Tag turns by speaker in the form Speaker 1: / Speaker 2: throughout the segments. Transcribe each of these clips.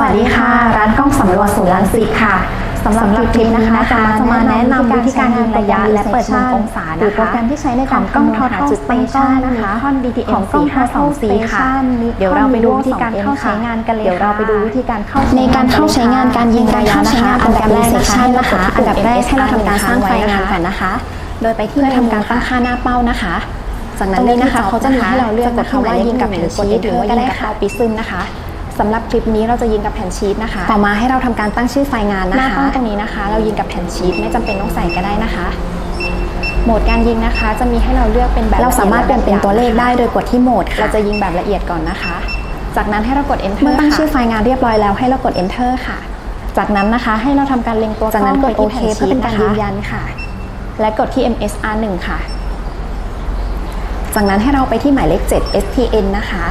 Speaker 1: สวัสดีค่ะ ร้านกล้องสำรวจศูนย์รังสิตค่ะสำหรับคลิปนี้นะคะจะมาแนะนำวิธีการยิงระยะและเปิดมุมองศา
Speaker 2: หรื
Speaker 1: นะ
Speaker 2: อโปร
Speaker 1: คะ
Speaker 2: แกรมที่ใช้ใน
Speaker 1: ข
Speaker 2: กา
Speaker 1: อ
Speaker 2: รง
Speaker 1: กล้อง
Speaker 2: คำนวณ
Speaker 1: Total
Speaker 2: หาจุดตั้งกล้องนะคะ
Speaker 1: Station DTM
Speaker 2: ของกล้อง
Speaker 1: 4524ค่ะ
Speaker 2: Station
Speaker 1: เดี๋ยวเราไปดูวิธีการเข้าใช้งานกันเลย
Speaker 2: เดี๋ยวเราไปดูวิธีการเข้า
Speaker 1: ในการเข้าใช้งานการยิงระยะนะคะ
Speaker 2: อันดับแรกนะคะ
Speaker 1: อันดับแรกอันดับแรกให้เราทำการสร้างไฟงานก่อน
Speaker 2: นะคะ
Speaker 1: โดยไปที่เพื่อทำการตั้งค่าหน้าเป้านะคะจากนั้น
Speaker 2: ตรงนี้
Speaker 1: เลยนะคะ
Speaker 2: นะคะ
Speaker 1: เขาจะมีให้เราเลือก
Speaker 2: จะกด
Speaker 1: คำว่ายิงกับแผ่นชีตหรือว่ายิงกับ
Speaker 2: ก็ได้ค่ะ
Speaker 1: เป้าปิซึมนะคะ สำหรับคลิปนี้เราจะยิงกับแผ่นชีตนะคะ ต่อมาให้เราทำการตั้งชื่อไฟงานนะคะหน้าเป้าตรงนี้นะคะ เรายิงกับแผ่นชีตไม่จำเป็นต้องใส่ก็ได้นะคะโหมดการยิงนะคะ จะมีให้เราเลือกเป็นแบบ
Speaker 2: เราสามารถเปลี่ยนเป็นตัวเลขได้โดยกดที่โหมดค่ะ
Speaker 1: เราจะยิงแบบละเอียดก่อนนะคะ จากนั้นให้เรากด enter
Speaker 2: เมื่อตั้ง
Speaker 1: ค่ะ
Speaker 2: ชื่อไฟล์งานเรียบร้อยแล้วให้เรากด enter ค่ะ
Speaker 1: จากนั้นนะคะ ให้เราทำการเล็งตัว
Speaker 2: จากนั้น
Speaker 1: ล้อง
Speaker 2: กด
Speaker 1: ไปที่
Speaker 2: OK
Speaker 1: แผ่นชี
Speaker 2: เพื่อเป็นการยืนยั
Speaker 1: น
Speaker 2: นค่ะ
Speaker 1: และกดที่ MSR 1ค่ะ จากนั้นให้เราไปที่หมายเลข 7 STN นะคะ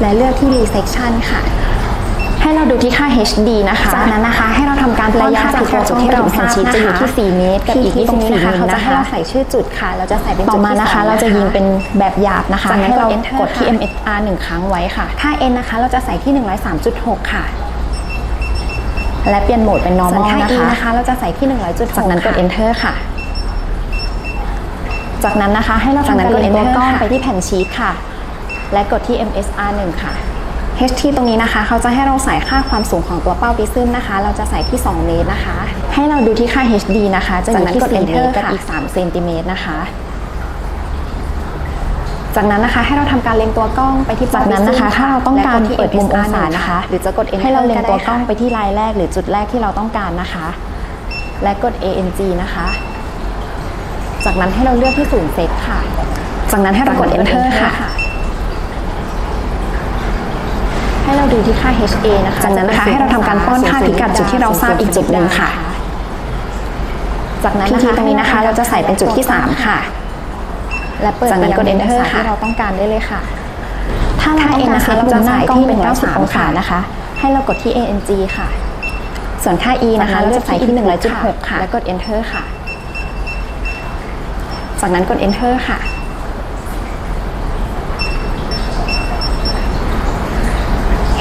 Speaker 1: และเลือกที่ Resection ค่ะ ให้เราดูที่ค่า HD นะคะ
Speaker 2: จากนั้นนะคะให้เราทำการ
Speaker 1: ระยะจากตัวจุดที่เราทราบ
Speaker 2: ชี
Speaker 1: จะอยู่ที่ 4 เมตรกับอีก
Speaker 2: ที่ตรงนี้
Speaker 1: 24
Speaker 2: นะคะ
Speaker 1: มิล
Speaker 2: เขาจะ
Speaker 1: นะ
Speaker 2: ให้
Speaker 1: คะ
Speaker 2: เราใส่ชื่อจุดค่ะ เราจะใส่เป็น
Speaker 1: ต่
Speaker 2: จุ
Speaker 1: อ
Speaker 2: ด
Speaker 1: มา
Speaker 2: ที่
Speaker 1: นะคะ
Speaker 2: สอง
Speaker 1: เราจะยิงเป็นแบบหยาบนะคะ
Speaker 2: จากนั้น
Speaker 1: ให้เรา
Speaker 2: กด enter
Speaker 1: กดที่
Speaker 2: ค่ะ
Speaker 1: MSR 1 ครั้งไว้ค่ะ
Speaker 2: ค่า n นะคะ เราจะใส่ที่ 103.6 ค่ะ
Speaker 1: และเปลี่ยนโหมดเป็น
Speaker 2: ส่วน
Speaker 1: normal
Speaker 2: ค่า
Speaker 1: นะ
Speaker 2: e
Speaker 1: คะ
Speaker 2: นะคะ เราจะใส่ที่ 100.6
Speaker 1: จากนั้นกด
Speaker 2: ค่ะ
Speaker 1: enter ค่ะ จากนั้นนะคะ ให้เรา
Speaker 2: จากนั้น
Speaker 1: ทำการ
Speaker 2: กด
Speaker 1: เล็งตัว
Speaker 2: enter
Speaker 1: กล้อง
Speaker 2: ค่ะ
Speaker 1: ไปที่แผ่นชีตค่ะ และกดที่ MSR 1 ค่ะ HT ตรงนี้นะคะ เขาจะให้เราใส่ค่าความสูงของตัวเป้าปิซึมนะคะ เราจะใส่ที่ 2 เมตรนะคะ ให้เราดูที่ค่า HD นะคะ จะอยู่ที่
Speaker 2: จากนั้นกด
Speaker 1: 4เมตร
Speaker 2: enter
Speaker 1: กับ
Speaker 2: ค่ะ
Speaker 1: อีก3เซนติเมตรนะคะจากนั้นนะคะให้เราทำการเล็งตัวกล้องไปที่
Speaker 2: จากนั้นนะคะ
Speaker 1: เป้
Speaker 2: ถ้าเราต้องการ
Speaker 1: และที่
Speaker 2: เปิดมุมองศา
Speaker 1: MSR
Speaker 2: นะคะ
Speaker 1: หรือจะกด enter
Speaker 2: ให้เราเล็งตัวกล้อง
Speaker 1: ไปที่ลายแรก หรือจุดแรกที่เราต้องการนะคะ และกด ANG นะคะ จากนั้นให้เราเลือกที่ศูนย์เซตค่ะ จากนั้นให้เรากด enter ค่ะ ให้เราดูที่ค่า HA นะคะ
Speaker 2: จากนั้นนะคะให้เราทำการป้อนค่าพิกัดจุดที่เราทราบอีกจุดหนึ่งค่ะ
Speaker 1: จากนั้น
Speaker 2: ที่ตรงนี้นะคะ เราจะใส่เป็นจุดที่สามค่ะ
Speaker 1: และเปิด
Speaker 2: จากนั้นกด
Speaker 1: ไปยัง
Speaker 2: enter
Speaker 1: องศา
Speaker 2: ค่ะ
Speaker 1: ที่เราต้องการได้เลยค่ะ
Speaker 2: ถ้าเรา
Speaker 1: ค่า
Speaker 2: ต้อง
Speaker 1: n
Speaker 2: การ
Speaker 1: นะคะ
Speaker 2: เซต
Speaker 1: เรา
Speaker 2: มุ
Speaker 1: จะ
Speaker 2: มหน้า
Speaker 1: ใส่
Speaker 2: กล้อง
Speaker 1: ที่
Speaker 2: เป็น
Speaker 1: 190
Speaker 2: 90
Speaker 1: องศานะคะ ให้เรากดที่ ANG ค่ะ
Speaker 2: ส่วนค่า e นะคะเราจะใส่ที่100.6ค่ะ
Speaker 1: แล้วกด enter ค่ะ จากนั้นกด enter ค่ะ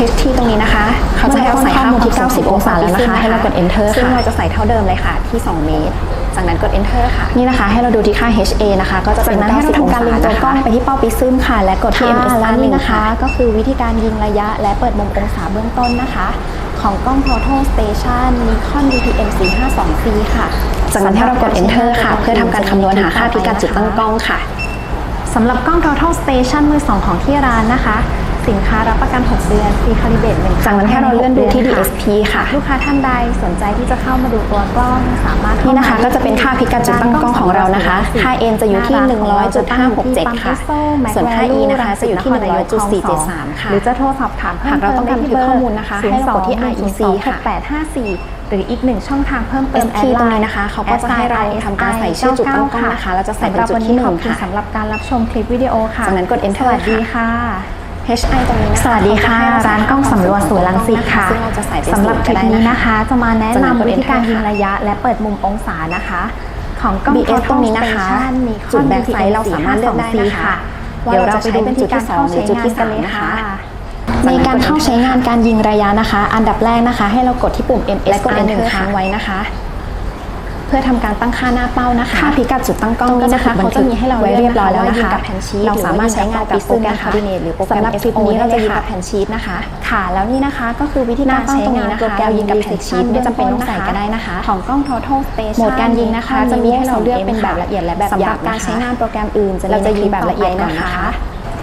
Speaker 1: HT ตรงนี้นะคะเขาจะให้เราใส่ค่ามูลที่ 90 องศาแล้วนะคะให้เรากด enter
Speaker 2: ซึ่ง
Speaker 1: ค่ะ
Speaker 2: เราจะใส่เท่าเดิมเลยค่ะ
Speaker 1: ที่ 2 เมตรจากนั้นกด enter ค่ะ นี่นะคะ ให้เราดูที่ค่า HA นะคะ ก็จะเป็
Speaker 2: จาก
Speaker 1: น
Speaker 2: นั้นให้เรา
Speaker 1: 90
Speaker 2: ทำการเล็งตัวกล้อง
Speaker 1: นะคะ
Speaker 2: ไปที่เป้าปิซึมค่ะ และกดที่
Speaker 1: ค่ะ
Speaker 2: MSR
Speaker 1: และนี่นะคะ
Speaker 2: 1
Speaker 1: ก็คือวิธีการยิงระยะ และเปิดมุมองศาเบื้องต้นนะคะ ของกล้อง Total Station Nikon DPM 452C ค่ะ
Speaker 2: จากนั้นให้เรากด enter ค่ะ เพื่อทำการคำนวณหาค่าพิกัดจุดตั้งกล้องค่ะ
Speaker 1: สำหรับกล้อง Total Station มือสองของที่ร้านนะคะ สินค้ารับประกัน 6 เดือนฟรีคาลิเบตหนึ่ง
Speaker 2: จากนั้นให้เราเลื่อนดูที่
Speaker 1: ดื
Speaker 2: DSP ค่ะ
Speaker 1: ลูกค้าท่านใดสนใจที่จะเข้ามาดูตัวกล้องสามารถเข้า
Speaker 2: นี่นะคะ
Speaker 1: มา
Speaker 2: ก็จะเป็นค่าพิกัดจุดตั้งกล้องของเรานะคะค่า n จะอยู่ที่ 100.567 ค่ะ ส่วนค่า e นะคะจะอยู่ที่ 100.473 ค่ะ
Speaker 1: หรือจะโทรสอบถามเพิ่ม
Speaker 2: หากเราต้องการ
Speaker 1: ติม
Speaker 2: บันทึกข้อมูลนะคะให้เรากดที่ REC ค่ะ
Speaker 1: 854หรืออีกหนึ่งช่องทางเพิ่มเติม
Speaker 2: ST ตรงนี้นะคะ เขาก็จะให้เราทำการใส่ชื่อจุดตั้งกล้องนะคะ เราจะใส่เป็นจุดที่หนึ่งค่ะ
Speaker 1: สำหรับการรับชมคลิปวิดีโอค่ะ
Speaker 2: จากนั้นกด enter
Speaker 1: สวัสดีค่ะ
Speaker 2: HI ตรงนี้นะคะ
Speaker 1: สวัสดีค่ะ
Speaker 2: เขจะให้เร้า
Speaker 1: นกล้องสำรวจศูนย์รังสิตค่ะ
Speaker 2: ซึ่งเราจะใส่เป็น
Speaker 1: สำหรับคลิปนี้นะคะ จะมาแนะ
Speaker 2: จากนั้น
Speaker 1: นำ
Speaker 2: กด
Speaker 1: วิธีการ
Speaker 2: enter
Speaker 1: ยิง
Speaker 2: ค่ะ
Speaker 1: ระยะ และเปิดมุมองศานะคะ ของกล้อง
Speaker 2: BS
Speaker 1: Total
Speaker 2: ตรงนี้นะคะ
Speaker 1: Station Nikon
Speaker 2: จุด back
Speaker 1: DPM
Speaker 2: sight เราสามารถเลือกได้นะคะ
Speaker 1: 452
Speaker 2: ว่า
Speaker 1: เดี๋ยว
Speaker 2: เรา
Speaker 1: เรา
Speaker 2: จะ
Speaker 1: ไป
Speaker 2: ใช้
Speaker 1: ดู
Speaker 2: เป็
Speaker 1: วิ
Speaker 2: นจุ
Speaker 1: ธี
Speaker 2: ด
Speaker 1: การ
Speaker 2: ที่สอ
Speaker 1: เข้าง
Speaker 2: หรือจุดที่
Speaker 1: ใช้งานกันเลย
Speaker 2: สามนะคะ
Speaker 1: ค่ะ
Speaker 2: ในการเข้าใช้งานการยิงระยะนะคะ อันดับแรกนะคะ ให้เรากดที่ปุ่ม MS
Speaker 1: และกด
Speaker 2: หนึ่ง
Speaker 1: enter
Speaker 2: ครั้ง
Speaker 1: ค่ะ
Speaker 2: ไว้นะคะ
Speaker 1: เพื่อทำการตั้งค่าหน้าเป้านะคะ
Speaker 2: ค่าพิกัดจุดตั้งกล้อง
Speaker 1: ตรงนี้
Speaker 2: นี้
Speaker 1: นะ
Speaker 2: นะคะคะ
Speaker 1: เขา
Speaker 2: เขา
Speaker 1: จะ
Speaker 2: จะ
Speaker 1: มี
Speaker 2: มี
Speaker 1: ให้
Speaker 2: ให้
Speaker 1: เรา
Speaker 2: เรา
Speaker 1: เลื
Speaker 2: เรี
Speaker 1: อยก
Speaker 2: บร้อยแล้ว
Speaker 1: ว่า
Speaker 2: นะ
Speaker 1: ยิง
Speaker 2: คะ
Speaker 1: กับแผ่นชีท
Speaker 2: เราสามารถใช้งานกับโปรแกรม Coordinate หรือโปรแกรม
Speaker 1: สำหรับคลิป
Speaker 2: FO
Speaker 1: นี้
Speaker 2: ได้
Speaker 1: เรา
Speaker 2: เล
Speaker 1: จะ
Speaker 2: ย
Speaker 1: ยิง
Speaker 2: ค่ะ
Speaker 1: กับแผ่นชีทนะคะ
Speaker 2: ค่ะ แล้วนี่นะคะก็คือวิธี
Speaker 1: ห
Speaker 2: การ
Speaker 1: น้า
Speaker 2: ใช้
Speaker 1: เป้าตรง
Speaker 2: งา
Speaker 1: นี้
Speaker 2: น
Speaker 1: นะคะ
Speaker 2: โปรแกรมยิงกับแผ่นชีทไม่จำเป็นต้องใส่ก็ได้นะคะ
Speaker 1: ของกล้อง Total Station
Speaker 2: โหมดการยิงนะคะ จะมีให้เราเลือกเป็นแบบละเอียดและแบบหยาบ
Speaker 1: สำหรับการใช้งานโปรแกรมอื่นจะ
Speaker 2: เราจะยิง
Speaker 1: ในคลิป
Speaker 2: แบบละเอียดก่อน
Speaker 1: ต่ไป
Speaker 2: นะคะ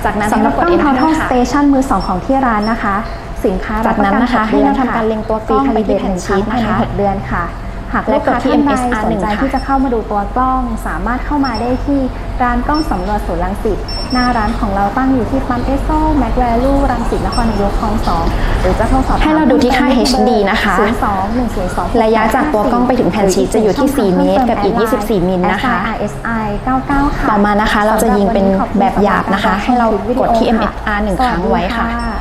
Speaker 1: จากนั้น
Speaker 2: สำหรับ
Speaker 1: ให้
Speaker 2: กล้อง
Speaker 1: เา
Speaker 2: Total
Speaker 1: ค่ะ Station มือสองของที่ร้านนะคะ สินค้า
Speaker 2: จากนั้นนะคะ
Speaker 1: รับป
Speaker 2: ให้เรา
Speaker 1: ดือน
Speaker 2: ทำการเล็งตัวกล้องไปที่แผ่นชีทนะคะ
Speaker 1: ภายใหกเดือนค่ะ หาก
Speaker 2: และ
Speaker 1: ลูก
Speaker 2: กด
Speaker 1: ค้า
Speaker 2: ที่
Speaker 1: ท่านใด
Speaker 2: MSR
Speaker 1: สนใจ
Speaker 2: 1ค่ะ
Speaker 1: ที่จะเข้ามาดูตัวกล้อง สามารถเข้ามาได้ที่ร้านกล้องสำรวจศูนย์รังสิตหน้าร้านของเราตั้งอยู่ที่ปั๊มเอสโซแมกแวลูรังสิตนครนายกคลองสองหรือจะโทรสอบถม
Speaker 2: ให้เราดูที่ค่า
Speaker 1: เพิ่มเติม
Speaker 2: HD นะคะ
Speaker 1: 02 102
Speaker 2: ระยะจากตัวกล้องไปถึงแผ่นชีทจะอยู่ที่ 4 เมตร กับอีก 24 มิลนะคะ
Speaker 1: RSI 99 ค่ะ
Speaker 2: ต่อมานะคะเราจะยิงเป็นแบบหยาบนะคะ ให้เรากดที่ MSR หนึ่งครั้งไว้ค่ะ
Speaker 1: สวัสดี